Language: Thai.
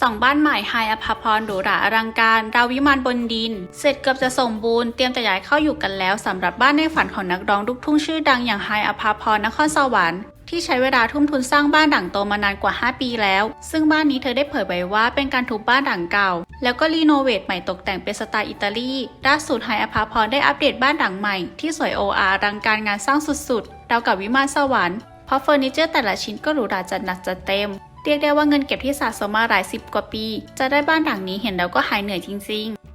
สองบ้านใหม่ไฮอภาพรหรูหราอลังการดาววิมานบนดิน เสร็จเกือบจะสมบูรณ์เตรียมจะย้ายเข้าอยู่กันแล้วสำหรับบ้านในฝันของนักร้องลูกทุ่งชื่อดังอย่างไฮอภาพรนครสวรรค์ที่ใช้เวลาทุ่มทุนสร้างบ้านดั่งโตมานานกว่า 5 ปีแล้ว ซึ่งบ้านนี้เธอได้เผยไว้ว่าเป็นการทุบบ้านดั่งเก่า แล้วก็รีโนเวทใหม่ตกแต่งเป็นสไตล์อิตาลีล่าสุดไฮอภาพรได้อัปเดตบ้านดั่งใหม่ ที่สวยโออารังการงานสร้างสุดๆราวกับวิมานสวรรค์เพราะเฟอร์นิเจอร์แต่ละชิ้นก็หรูหราจัดหนักจัดเต็ม เรียกได้ว่าเงินเก็บที่สะสมมาหลายสิบกว่าปี จะได้บ้านหลังนี้เห็นแล้วก็หายเหนื่อยจริง ๆ